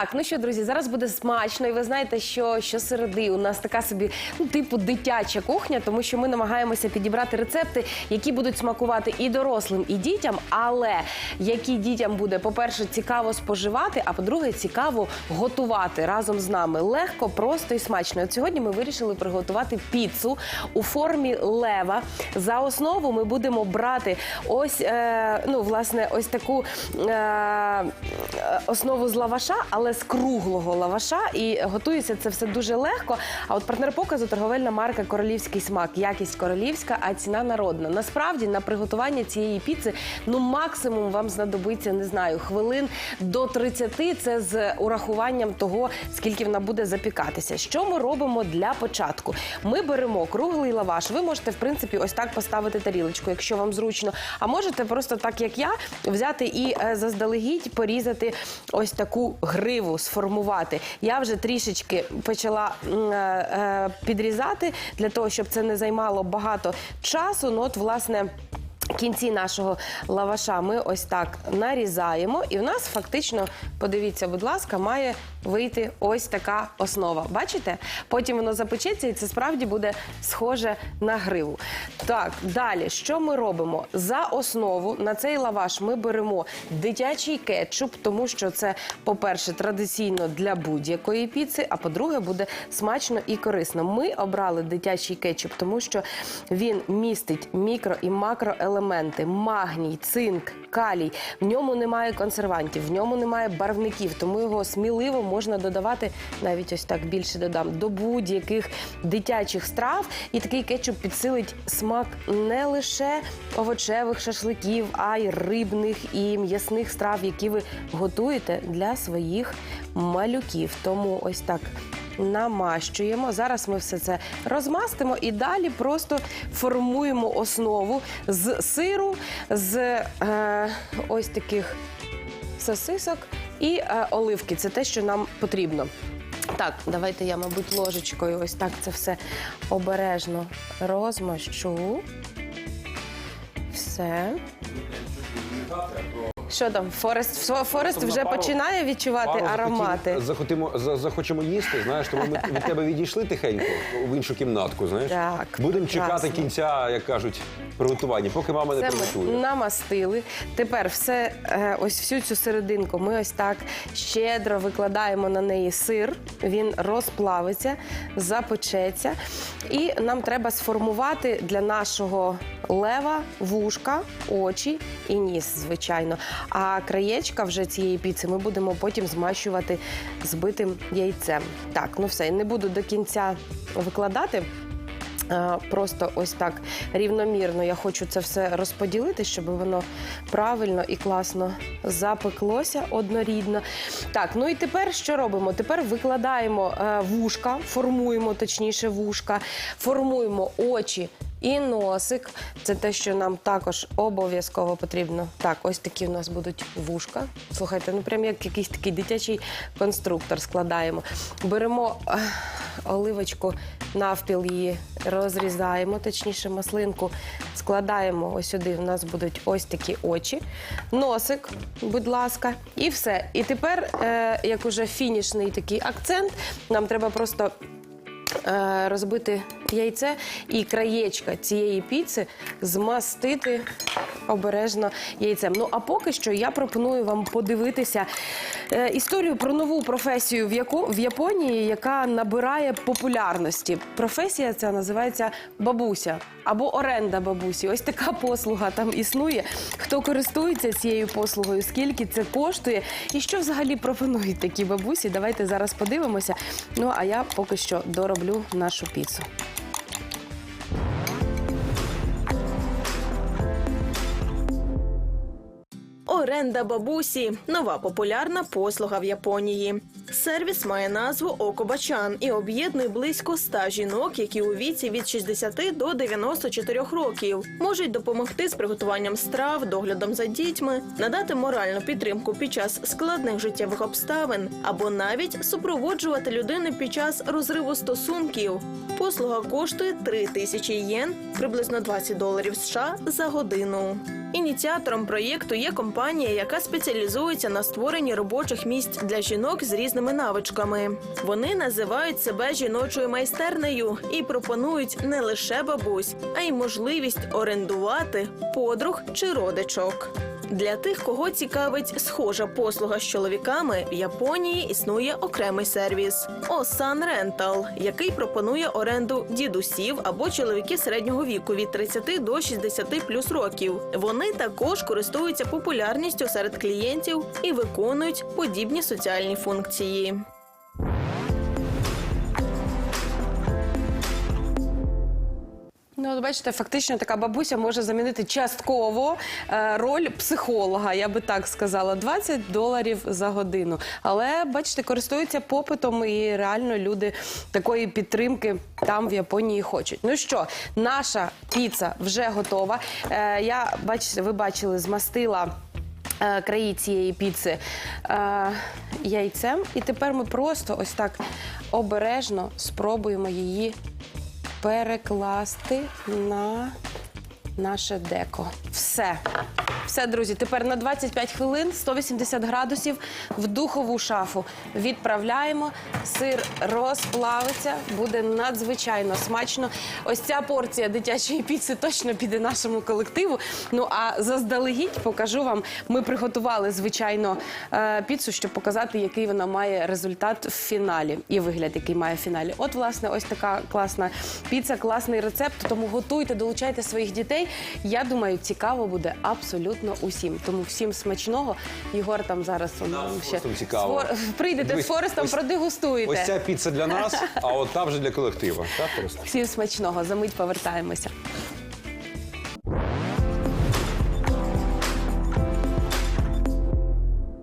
Так, ну що, друзі, зараз буде смачно, і ви знаєте, що щосереди у нас така собі ну, типу дитяча кухня, тому що ми намагаємося підібрати рецепти, які будуть смакувати і дорослим, і дітям, але які дітям буде, по-перше, цікаво споживати, а по-друге, цікаво готувати разом з нами. Легко, просто і смачно. От сьогодні ми вирішили приготувати піцу у формі лева. За основу ми будемо брати ось, е, ну, власне, ось таку е, е, основу з лаваша, але з круглого лаваша. І готується це все дуже легко. А от партнер показу торговельна марка Королівський смак. Якість королівська, а ціна народна. Насправді на приготування цієї піци ну максимум вам знадобиться, не знаю, хвилин до 30. Це з урахуванням того, скільки вона буде запікатися. Що ми робимо для початку? Ми беремо круглий лаваш. Ви можете, в принципі, ось так поставити тарілочку, якщо вам зручно. А можете просто так, як я, взяти і е, заздалегідь порізати ось таку гриву, сформувати. Я вже трішечки почала е, е, підрізати для того, щоб це не займало багато часу. Ну, от, власне. Кінці нашого лаваша ми ось так нарізаємо, і в нас фактично, подивіться, будь ласка, має вийти ось така основа. Бачите? Потім воно запечеться, і це справді буде схоже на гриву. Так, далі, що ми робимо? За основу на цей лаваш ми беремо дитячий кетчуп, тому що це, по-перше, традиційно для будь-якої піци, а по-друге, буде смачно і корисно. Ми обрали дитячий кетчуп, тому що він містить мікро і макроелементи, магній, цинк, калій. В ньому немає консервантів, в ньому немає барвників, тому його сміливо можна додавати, навіть ось так більше додам, до будь-яких дитячих страв. І такий кетчуп підсилить смак не лише овочевих шашликів, а й рибних і м'ясних страв, які ви готуєте для своїх малюків. Тому ось так намащуємо. Зараз ми все це розмастимо і далі просто формуємо основу з сиру, з е, ось таких сосисок і е, оливки. Це те, що нам потрібно. Так, давайте я, мабуть, ложечкою ось так це все обережно розмащу. Все. Що там? Форест, Форест вже починає відчувати Пару аромати. Захотимо, за- захочемо їсти, знаєш, тому ми від тебе відійшли тихенько в іншу кімнатку, знаєш. Так, Будемо чекати кінця, як кажуть, приготування, поки мама не ми приготує. намастили. Тепер все, е, ось всю цю серединку ми ось так щедро викладаємо на неї сир. Він розплавиться, запечеться. І нам треба сформувати для нашого лева вушка, очі і ніс, звичайно. А краєчка вже цієї піци ми будемо потім змащувати збитим яйцем. Так, ну все, не буду до кінця викладати. Просто ось так рівномірно я хочу це все розподілити, щоб воно правильно і класно запеклося однорідно. Так, ну і тепер що робимо? Тепер викладаємо е, вушка, формуємо точніше вушка, формуємо очі. І носик це те, що нам також обов'язково потрібно. Так, ось такі у нас будуть вушка. Слухайте, ну прям як якийсь такий дитячий конструктор складаємо. Беремо е, оливочку навпіл її розрізаємо, точніше маслинку, складаємо ось сюди. У нас будуть ось такі очі, носик, будь ласка, і все. І тепер, е, як уже фінішний такий акцент, нам треба просто е, розбити яйце і краєчка цієї піци змастити обережно яйцем. Ну а поки що я пропоную вам подивитися е, історію про нову професію в, яку, в Японії, яка набирає популярності. Професія ця називається бабуся або оренда бабусі. Ось така послуга там існує. Хто користується цією послугою, скільки це коштує, і що взагалі пропонують такі бабусі? Давайте зараз подивимося. Ну а я поки що дороблю нашу піцу. Оренда бабусі нова популярна послуга в Японії. Сервіс має назву Окобачан і об'єднує близько 100 жінок, які у віці від 60 до 94 років можуть допомогти з приготуванням страв, доглядом за дітьми, надати моральну підтримку під час складних життєвих обставин або навіть супроводжувати людину під час розриву стосунків. Послуга коштує 3 тисячі єн, приблизно 20 доларів США за годину. Ініціатором проєкту є компанія, яка спеціалізується на створенні робочих місць для жінок з різними навичками. Вони називають себе жіночою майстернею і пропонують не лише бабусь, а й можливість орендувати подруг чи родичок. Для тих, кого цікавить схожа послуга з чоловіками, в Японії існує окремий сервіс Осан Рентал, який пропонує оренду дідусів або чоловіків середнього віку від 30 до 60 плюс років. Вони також користуються популярністю серед клієнтів і виконують подібні соціальні функції. Ну, бачите, фактично така бабуся може замінити частково е, роль психолога, я би так сказала, 20 доларів за годину. Але бачите, користуються попитом, і реально люди такої підтримки там в Японії хочуть. Ну що, наша піца вже готова. Е, я бачите, ви бачили, змастила. е, Краї цієї піци е, яйцем, і тепер ми просто ось так обережно спробуємо її перекласти на наше деко. Все. Все, друзі, тепер на 25 хвилин 180 градусів в духову шафу відправляємо. Сир розплавиться, буде надзвичайно смачно. Ось ця порція дитячої піци точно піде нашому колективу. Ну а заздалегідь покажу вам. Ми приготували звичайно е, піцу, щоб показати, який вона має результат в фіналі і вигляд, який має в фіналі. От, власне, ось така класна піца, класний рецепт. Тому готуйте, долучайте своїх дітей. Я думаю, цікаво буде абсолютно усім. Тому всім смачного. Єгор там зараз он, ще Форестом цікаво. Сфор- Прийдете Дивись, з Форестом, ось- продегустуєте. Ось ця піца для нас, а от та вже для колективу. Так, Форест? Всім смачного. За мить повертаємося.